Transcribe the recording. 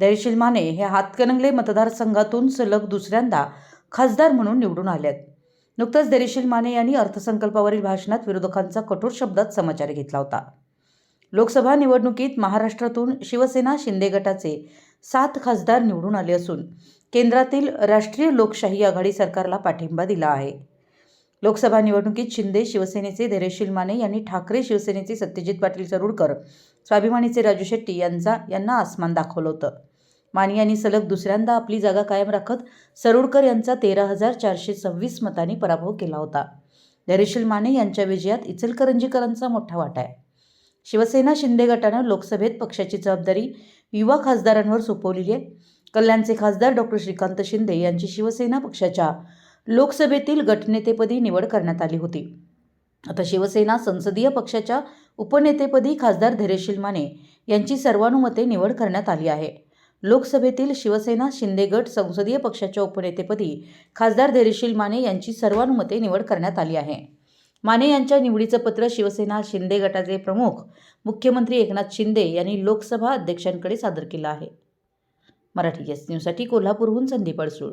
दयशील माने हे हातकणंगले मतदारसंघातून सलग दुसऱ्यांदा खासदार म्हणून निवडून आल्यात आहेत नुकतंच धैर्यशील माने यांनी अर्थसंकल्पावरील भाषणात विरोधकांचा कठोर शब्दात समाचार घेतला होता. लोकसभा निवडणुकीत महाराष्ट्रातून शिवसेना शिंदे गटाचे सात खासदार निवडून आले असून केंद्रातील राष्ट्रीय लोकशाही आघाडी सरकारला पाठिंबा दिला आहे. लोकसभा निवडणुकीत शिंदे शिवसेनेचे धैर्यशील माने यांनी ठाकरे शिवसेनेचे सत्यजित पाटील चरुडकर स्वाभिमानीचे राजू शेट्टी यांचा यांना आसमान दाखवलं होतं. माने यांनी सलग दुसऱ्यांदा आपली जागा कायम राखत सरुडकर यांचा तेरा हजार चारशे सव्वीस मतांनी पराभव केला होता. धैर्यशील माने यांच्या विजयात इचलकरंजीकरांचा मोठा वाटा आहे. शिवसेना शिंदे गटानं लोकसभेत पक्षाची जबाबदारी युवा खासदारांवर सोपवलेली आहे. कल्याणचे खासदार डॉक्टर श्रीकांत शिंदे यांची शिवसेना पक्षाच्या लोकसभेतील गटनेतेपदी निवड करण्यात आली होती. आता शिवसेना संसदीय पक्षाच्या उपनेतेपदी खासदार धैर्यशील माने यांची सर्वानुमते निवड करण्यात आली आहे. लोकसभेतील शिवसेना शिंदे गट संसदीय पक्षाच्या उपनेतेपदी खासदार धैर्यशील माने यांची सर्वानुमते निवड करण्यात आली आहे. माने यांच्या निवडीचं पत्र शिवसेना शिंदे गटाचे प्रमुख मुख्यमंत्री एकनाथ शिंदे यांनी लोकसभा अध्यक्षांकडे सादर केलं आहे. मराठी एस न्यूजसाठी कोल्हापूरहून संदीप अडसूळ.